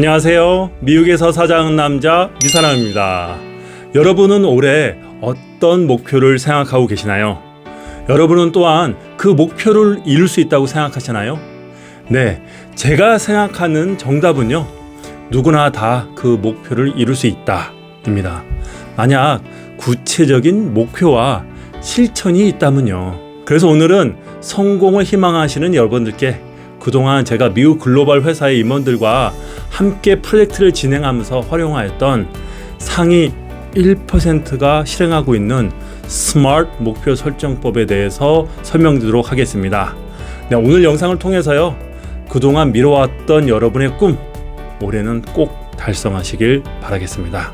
안녕하세요. 미국에서 사장하는 남자 미사남입니다. 여러분은 올해 어떤 목표를 생각하고 계시나요? 여러분은 또한 그 목표를 이룰 수 있다고 생각하시나요? 네, 제가 생각하는 정답은요. 누구나 다 그 목표를 이룰 수 있다입니다. 만약 구체적인 목표와 실천이 있다면요. 그래서 오늘은 성공을 희망하시는 여러분들께 그동안 제가 미국 글로벌 회사의 임원들과 함께 프로젝트를 진행하면서 활용하였던 상위 1%가 실행하고 있는 스마트 목표 설정법에 대해서 설명드리도록 하겠습니다. 네, 오늘 영상을 통해서요. 그동안 미뤄왔던 여러분의 꿈 올해는 꼭 달성하시길 바라겠습니다.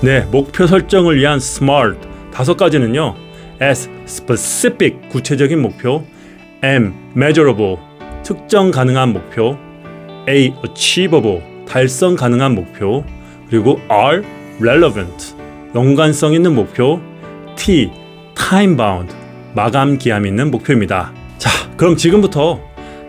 네, 목표 설정을 위한 SMART 다섯 가지는요. S specific 구체적인 목표, M measurable 측정 가능한 목표, A achievable 달성 가능한 목표, 그리고 R relevant 연관성 있는 목표, T time bound 마감 기한 있는 목표입니다. 자, 그럼 지금부터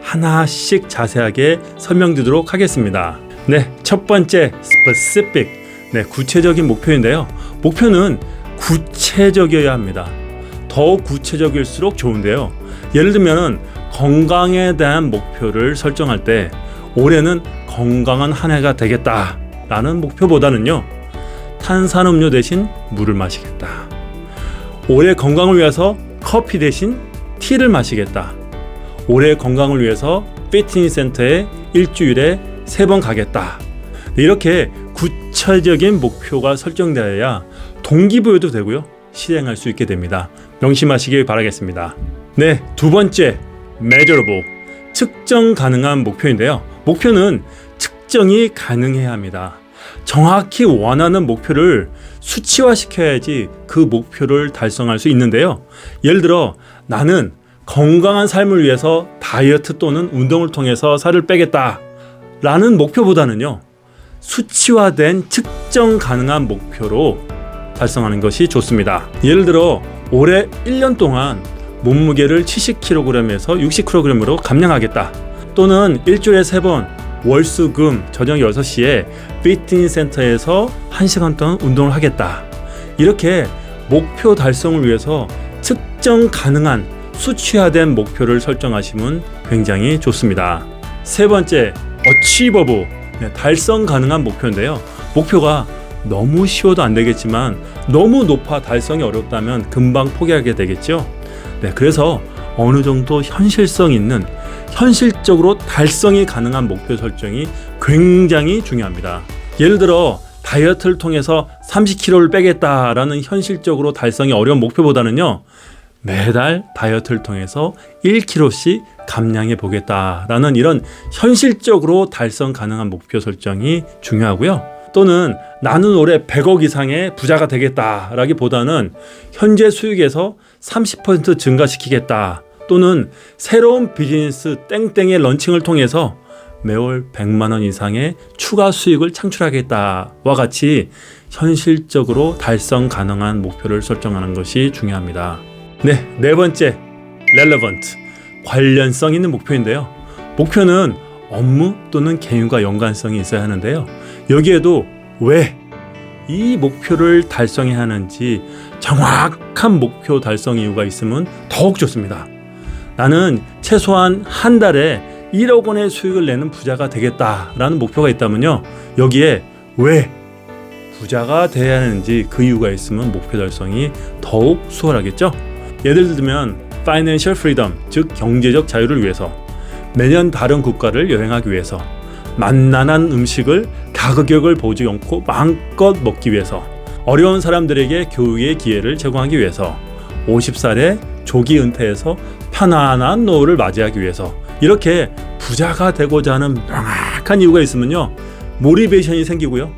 하나씩 자세하게 설명드리도록 하겠습니다. 네, 첫 번째 specific 네, 구체적인 목표인데요. 목표는 구체적이어야 합니다. 더 구체적일수록 좋은데요. 예를 들면 건강에 대한 목표를 설정할 때 올해는 건강한 한 해가 되겠다라는 목표보다는요. 탄산음료 대신 물을 마시겠다. 올해 건강을 위해서 커피 대신 티를 마시겠다. 올해 건강을 위해서 피트니스 센터에 일주일에 세 번 가겠다. 이렇게 구체적인 목표가 설정되어야 동기부여도 되고요. 실행할 수 있게 됩니다. 명심하시길 바라겠습니다. 네, 두 번째 measurable 측정 가능한 목표인데요. 목표는 측정이 가능해야 합니다. 정확히 원하는 목표를 수치화시켜야지 그 목표를 달성할 수 있는데요. 예를 들어 나는 건강한 삶을 위해서 다이어트 또는 운동을 통해서 살을 빼겠다. 라는 목표보다는요. 수치화된 측정 가능한 목표로 달성하는 것이 좋습니다. 예를 들어 올해 1년 동안 몸무게를 70kg에서 60kg으로 감량하겠다. 또는 일주일에 3번 월수금 저녁 6시에 피트니스 센터에서 1시간 동안 운동을 하겠다. 이렇게 목표 달성을 위해서 측정 가능한 수치화된 목표를 설정하시면 굉장히 좋습니다. 세 번째, 어치버브 네, 달성 가능한 목표인데요. 목표가 너무 쉬워도 안 되겠지만 너무 높아 달성이 어렵다면 금방 포기하게 되겠죠. 네, 그래서 어느 정도 현실성 있는 현실적으로 달성이 가능한 목표 설정이 굉장히 중요합니다. 예를 들어 다이어트를 통해서 30kg를 빼겠다라는 현실적으로 달성이 어려운 목표보다는요. 매달 다이어트를 통해서 1kg씩 감량해 보겠다라는 이런 현실적으로 달성 가능한 목표 설정이 중요하고요. 또는 나는 올해 100억 이상의 부자가 되겠다라기보다는 현재 수익에서 30% 증가시키겠다. 또는 새로운 비즈니스 땡땡의 런칭을 통해서 매월 100만 원 이상의 추가 수익을 창출하겠다와 같이 현실적으로 달성 가능한 목표를 설정하는 것이 중요합니다. 네, 네 번째, relevant 관련성 있는 목표인데요. 목표는 업무 또는 개인과 연관성이 있어야 하는데요. 여기에도 왜 이 목표를 달성해야 하는지 정확한 목표 달성 이유가 있으면 더욱 좋습니다. 나는 최소한 한 달에 1억 원의 수익을 내는 부자가 되겠다라는 목표가 있다면요. 여기에 왜 부자가 돼야 하는지 그 이유가 있으면 목표 달성이 더욱 수월하겠죠. 예를 들면 financial freedom 즉 경제적 자유를 위해서 매년 다른 국가를 여행하기 위해서 만난한 음식을 가격을 보지 않고 마음껏 먹기 위해서 어려운 사람들에게 교육의 기회를 제공하기 위해서 50살에 조기 은퇴해서 편안한 노후를 맞이하기 위해서 이렇게 부자가 되고자 하는 명확한 이유가 있으면요 모리베이션이 생기고요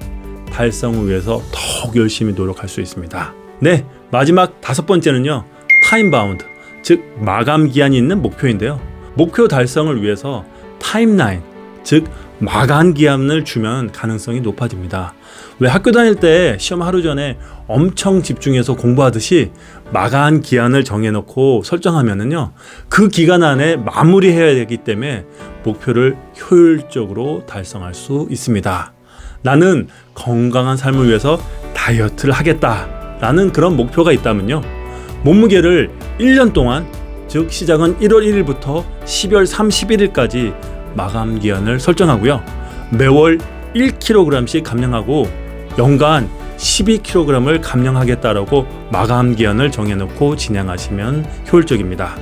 달성을 위해서 더욱 열심히 노력할 수 있습니다. 네 마지막 다섯 번째는요 타임 바운드 즉 마감 기한이 있는 목표인데요 목표 달성을 위해서 타임라인 즉 마감 기한을 주면 가능성이 높아집니다. 왜 학교 다닐 때 시험 하루 전에 엄청 집중해서 공부하듯이 마감 기한을 정해놓고 설정하면은요 그 기간 안에 마무리해야 되기 때문에 목표를 효율적으로 달성할 수 있습니다. 나는 건강한 삶을 위해서 다이어트를 하겠다라는 그런 목표가 있다면요 몸무게를 1년 동안 즉 시작은 1월 1일부터 12월 31일까지 마감 기한을 설정하고요. 매월 1kg씩 감량하고 연간 12kg을 감량하겠다라고 마감 기한을 정해놓고 진행하시면 효율적입니다.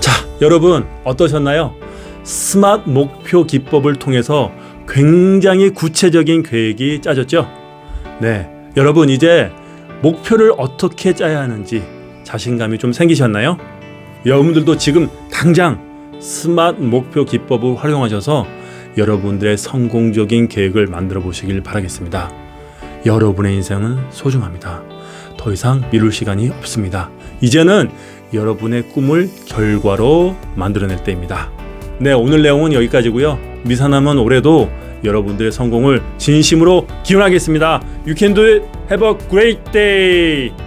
자, 여러분 어떠셨나요? 스마트 목표 기법을 통해서 굉장히 구체적인 계획이 짜졌죠? 네, 여러분 이제 목표를 어떻게 짜야 하는지 자신감이 좀 생기셨나요? 여러분들도 지금 당장 스마트 목표 기법을 활용하셔서 여러분들의 성공적인 계획을 만들어 보시길 바라겠습니다. 여러분의 인생은 소중합니다. 더 이상 미룰 시간이 없습니다. 이제는 여러분의 꿈을 결과로 만들어낼 때입니다. 네, 오늘 내용은 여기까지고요. 미사남은 올해도 여러분들의 성공을 진심으로 기원하겠습니다. You can do it. Have a great day.